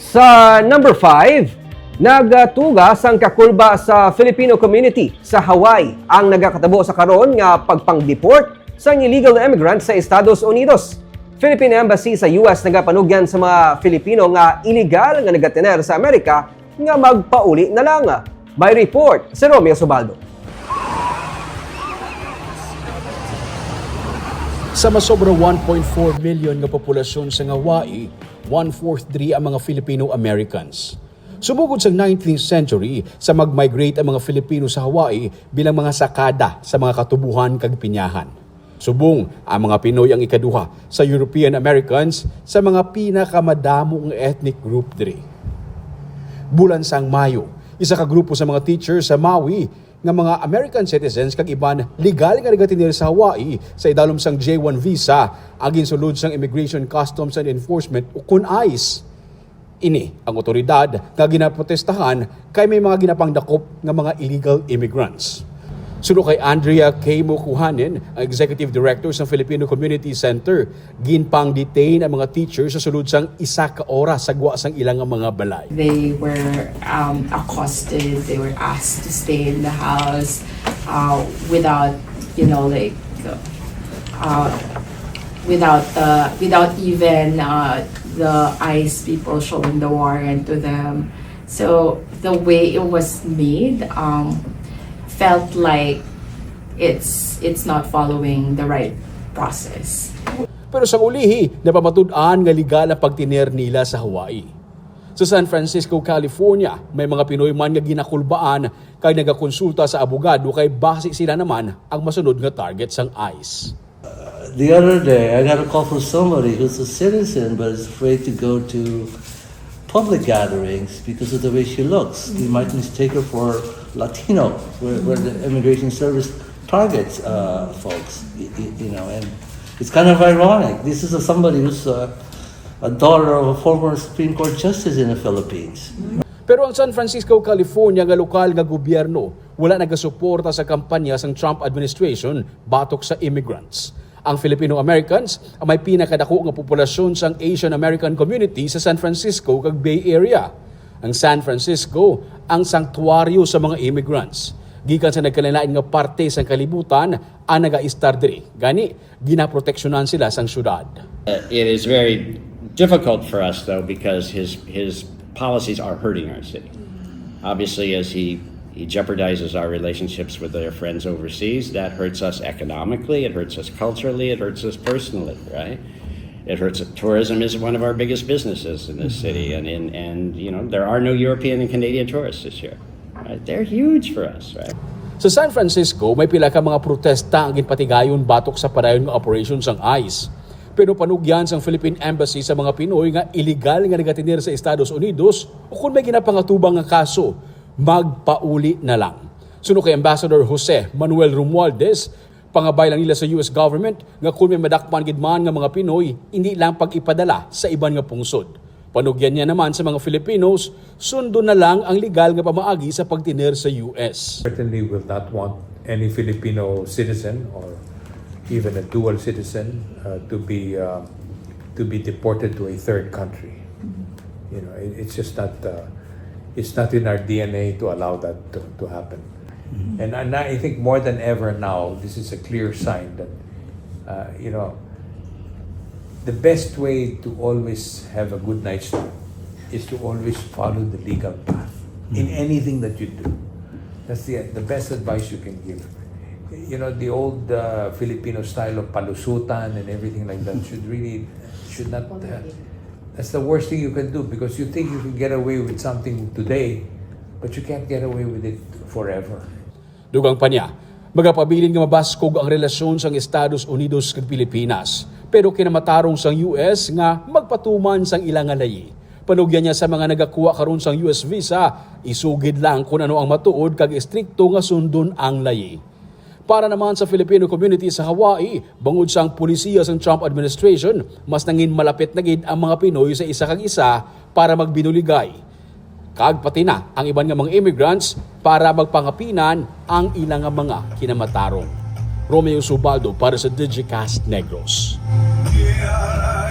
Sa number 5, nagtugas ang kakulba sa Filipino community sa Hawaii ang nagakatabo sa karon nga pagpang-deport sa illegal immigrants sa Estados Unidos. Philippine Embassy sa US nagapanugyan sa mga Filipino nga illegal nga nagatener sa Amerika nga magpauli na lang. By report, si Romeo Subaldo. Sa masobra 1.4 million nga populasyon sa Hawaii, 143 ang mga Filipino-Americans. Sumugod sa 19th century sa mag-migrate ang mga Filipino sa Hawaii bilang mga sakada sa mga katubuhan kag pinyahan. Subong ang mga Pinoy ang ikaduha sa European Americans sa mga pinakamadamo nga ethnic group diri. Bulan sang Mayo, isa ka grupo sa mga teachers sa Maui nga mga American citizens kag iban legal nga nagatinir sa Hawaii sa idalom sang J1 visa agin sulod sang Immigration Customs and Enforcement o kun ICE. Ini ang otoridad nga ginaprotestahan kay may mga ginapangdakop nga mga illegal immigrants. Suno kay Andrea K. Mukuhanin, ang Executive Director sa Filipino Community Center, ginpang detain ang mga teachers sa sulod sang isa ka oras sa sang ilang mga balay. They were um, accosted. They were asked to stay in the house uh, without, you know, like uh, without the without even uh, the ICE people showing the warrant to them. So the way it was made um, felt like it's it's not following the right process. Pero sa ulihi, napamatud-an nga legal ang pagtiner nila sa Hawaii. Sa San Francisco, California, may mga Pinoy man nga ginakulbaan kay nagakonsulta sa abogado kay base sila naman ang masunod nga target sang ICE. The other day, I got a call from somebody who's a citizen but is afraid to go to public gatherings because of the way she looks. They might mistake her for Latino, where, where the immigration service targets uh, folks, y- y- you know, and it's kind of ironic. This is a, somebody who's uh, a daughter of a former Supreme Court justice in the Philippines. Pero ang San Francisco, California nga lokal nga gobyerno wala nagasuporta sa kampanya sang Trump administration batok sa immigrants. Ang Filipino-Americans ang may pinakadako nga populasyon sang Asian American community sa San Francisco kag Bay Area. Ang San Francisco ang sanktuaryo sa mga immigrants. Gikan sa nagkalilain nga parte sang kalibutan ang naga-istar diri. Gani ginaproteksyonan sila sang syudad. Uh, It is very difficult for us, though, because his his policies are hurting our city. Obviously, as he he jeopardizes our relationships with their friends overseas, that hurts us economically. It hurts us culturally. It hurts us personally. Right? It hurts. Tourism is one of our biggest businesses in this city, and in and you know there are no European and Canadian tourists this year. Right? They're huge for us. Right? Sa San Francisco, may pila ka mga protesta ang ginpatigayon batok sa padayon nga operations ang ICE. Pero panugyan sang Philippine Embassy sa mga Pinoy nga illegal nga nagatinir sa Estados Unidos o kung may ginapangatubang nga kaso, magpauli na lang. Suno kay Ambassador Jose Manuel Romualdez, pangabay lang nila sa US government nga kung may madakpan gid man nga mga Pinoy, hindi lang pag-ipadala sa iban nga pungsod. Panugyan niya naman sa mga Filipinos, sundo na lang ang legal nga pamaagi sa pagtinir sa US. certainly will not want any Filipino citizen or even a dual citizen uh, to be uh, to be deported to a third country. You know, it, it's just not uh, it's not in our DNA to allow that to, to happen. And, and I think more than ever now, this is a clear sign that uh, you know the best way to always have a good night's sleep is to always follow the legal path in anything that you do. That's the the best advice you can give. You know, the old uh, Filipino style of palusutan and everything like that should really should not. Uh, that's the worst thing you can do because you think you can get away with something today, but you can't get away with it forever. Dugang pa niya, magapabilin nga mabaskog ang relasyon sang Estados Unidos kag Pilipinas. Pero kinamatarong sang US nga magpatuman sang ilang nga layi. Panugyan niya sa mga nagakuha karon sang US visa, isugid lang kung ano ang matuod kag istrikto nga sundon ang layi. Para naman sa Filipino community sa Hawaii, bangod sang pulisiya sang Trump administration, mas nangin malapit na gid ang mga Pinoy sa isa kag isa para magbinuligay. Kag pati na ang iban nga mga immigrants para magpangapinan ang ilang mga kinamatarong. Romeo Subaldo para sa Digicast Negros. Yeah.